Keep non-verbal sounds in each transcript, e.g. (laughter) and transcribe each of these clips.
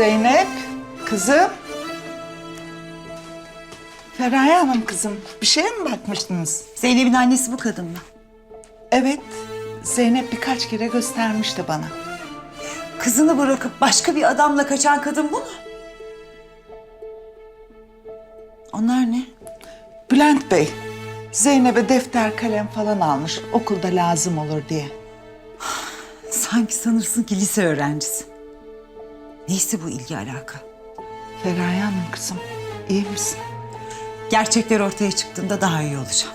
Zeynep, kızım. Feraye Hanım kızım, bir şeye mi bakmıştınız? Zeynep'in annesi bu kadın mı? Evet, Zeynep birkaç kere göstermişti bana. Kızını bırakıp başka bir adamla kaçan kadın bu mu? Onlar ne? Bülent Bey, Zeynep'e defter kalem falan almış okulda lazım olur diye. (sighs) Sanki sanırsın ki lise öğrencisi. Neyse bu ilgi alaka. Feraye Hanım kızım, iyi misin? Gerçekler ortaya çıktığında daha iyi olacağım.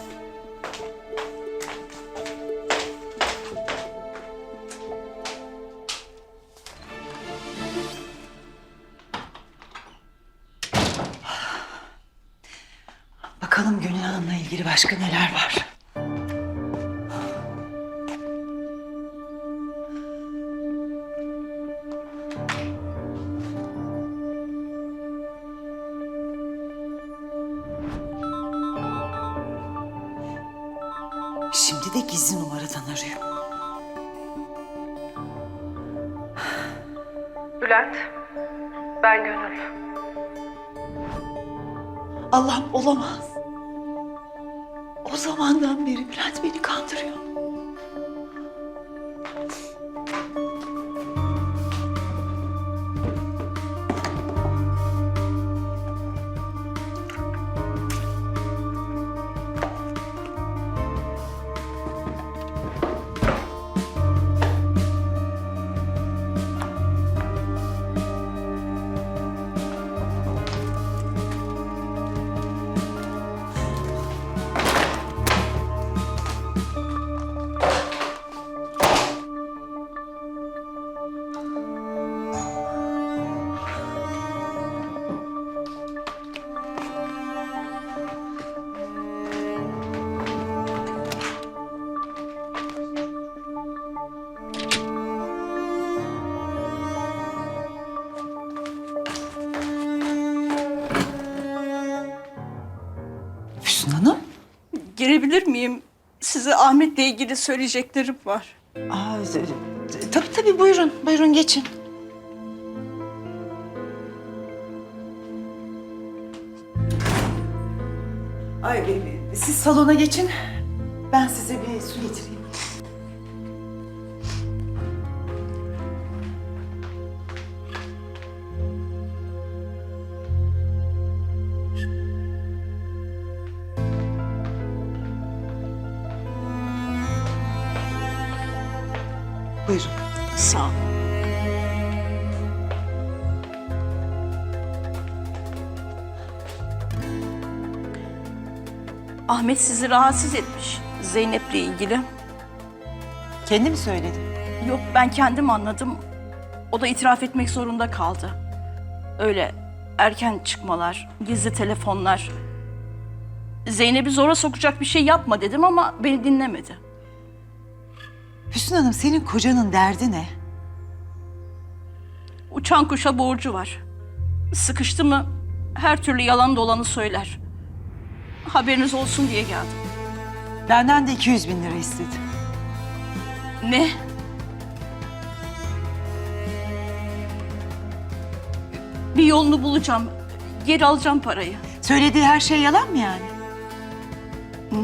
Bakalım Gönül Hanım'la ilgili başka neler var? De gizli numaradan arıyor. Bülent, ben Gönül. Allah'ım olamaz. O zamandan beri Bülent beni kandırıyor. Girebilir miyim? Size Ahmet'le ilgili söyleyeceklerim var. Aa, z- tabii tabii buyurun. Buyurun geçin. Ay, e, e, siz salona geçin. Ben size bir su getireyim. Buyurun. Sağ ol. Ahmet sizi rahatsız etmiş Zeynep'le ilgili. Kendi mi söyledi? Yok ben kendim anladım. O da itiraf etmek zorunda kaldı. Öyle erken çıkmalar, gizli telefonlar. Zeynep'i zora sokacak bir şey yapma dedim ama beni dinlemedi. Füsun Hanım senin kocanın derdi ne? Uçan kuşa borcu var. Sıkıştı mı her türlü yalan dolanı söyler. Haberiniz olsun diye geldim. Benden de 200 bin lira istedi. Ne? Bir yolunu bulacağım. Geri alacağım parayı. Söylediği her şey yalan mı yani?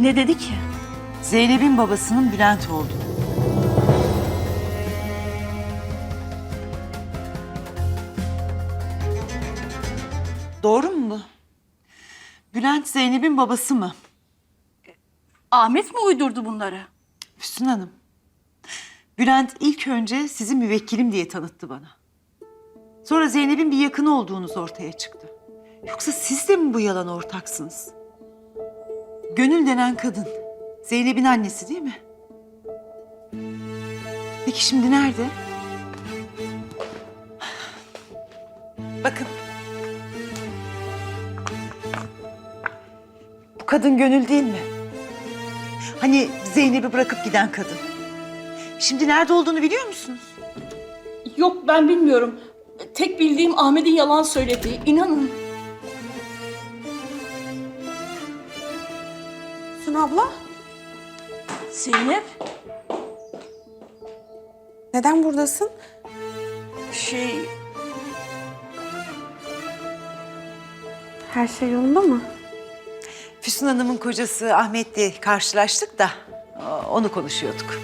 Ne dedi ki? Zeynep'in babasının Bülent oldu. Doğru mu bu? Bülent Zeynep'in babası mı? Ahmet mi uydurdu bunları? Füsun Hanım. Bülent ilk önce sizi müvekkilim diye tanıttı bana. Sonra Zeynep'in bir yakını olduğunuz ortaya çıktı. Yoksa siz de mi bu yalana ortaksınız? Gönül denen kadın. Zeynep'in annesi değil mi? Peki şimdi nerede? Bakın. Kadın Gönül değil mi? Hani Zeynep'i bırakıp giden kadın. Şimdi nerede olduğunu biliyor musunuz? Yok ben bilmiyorum. Tek bildiğim Ahmet'in yalan söylediği. İnanın. Sun abla, Zeynep neden buradasın? şey Her şey yolunda mı? Füsun Hanım'ın kocası Ahmet'le karşılaştık da onu konuşuyorduk.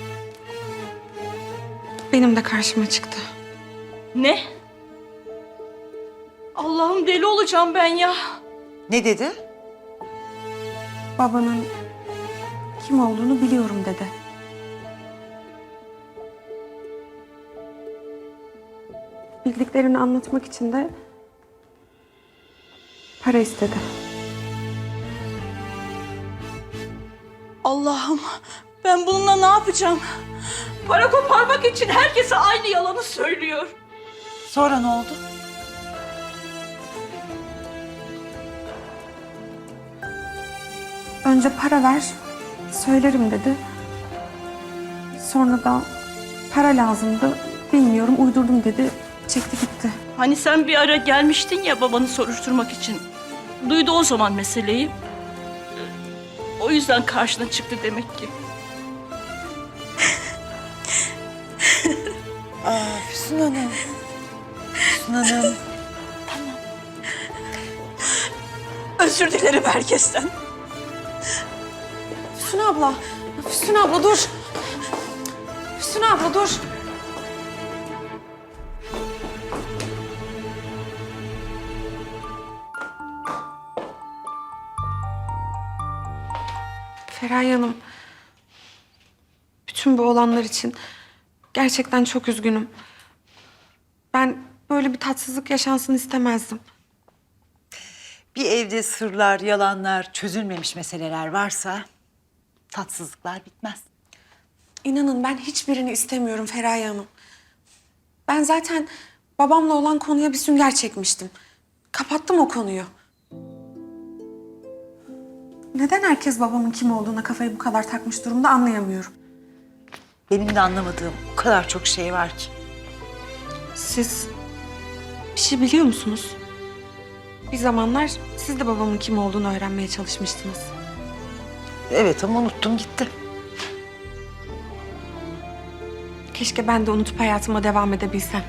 Benim de karşıma çıktı. Ne? Allah'ım deli olacağım ben ya. Ne dedi? Babanın kim olduğunu biliyorum dedi. Bildiklerini anlatmak için de para istedi. Allah'ım ben bununla ne yapacağım? Para koparmak için herkese aynı yalanı söylüyor. Sonra ne oldu? Önce para ver, söylerim dedi. Sonra da para lazımdı, bilmiyorum uydurdum dedi, çekti gitti. Hani sen bir ara gelmiştin ya babanı soruşturmak için. Duydu o zaman meseleyi. O yüzden karşına çıktı demek ki. (laughs) Aa, Füsun Hanım. Füsun Hanım. Özür dilerim herkesten. Füsun abla, Füsun abla dur. Füsun abla dur. Feraye Hanım, bütün bu olanlar için gerçekten çok üzgünüm. Ben böyle bir tatsızlık yaşansın istemezdim. Bir evde sırlar, yalanlar, çözülmemiş meseleler varsa tatsızlıklar bitmez. İnanın ben hiçbirini istemiyorum Feraye Hanım. Ben zaten babamla olan konuya bir sünger çekmiştim. Kapattım o konuyu. Neden herkes babamın kim olduğuna kafayı bu kadar takmış durumda anlayamıyorum. Benim de anlamadığım o kadar çok şey var ki. Siz bir şey biliyor musunuz? Bir zamanlar siz de babamın kim olduğunu öğrenmeye çalışmıştınız. Evet ama unuttum gitti. Keşke ben de unutup hayatıma devam edebilsem.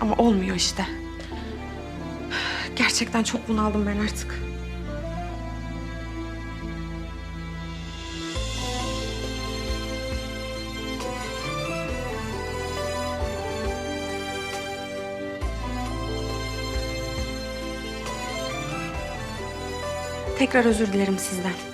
Ama olmuyor işte. Gerçekten çok bunaldım ben artık. Tekrar özür dilerim sizden.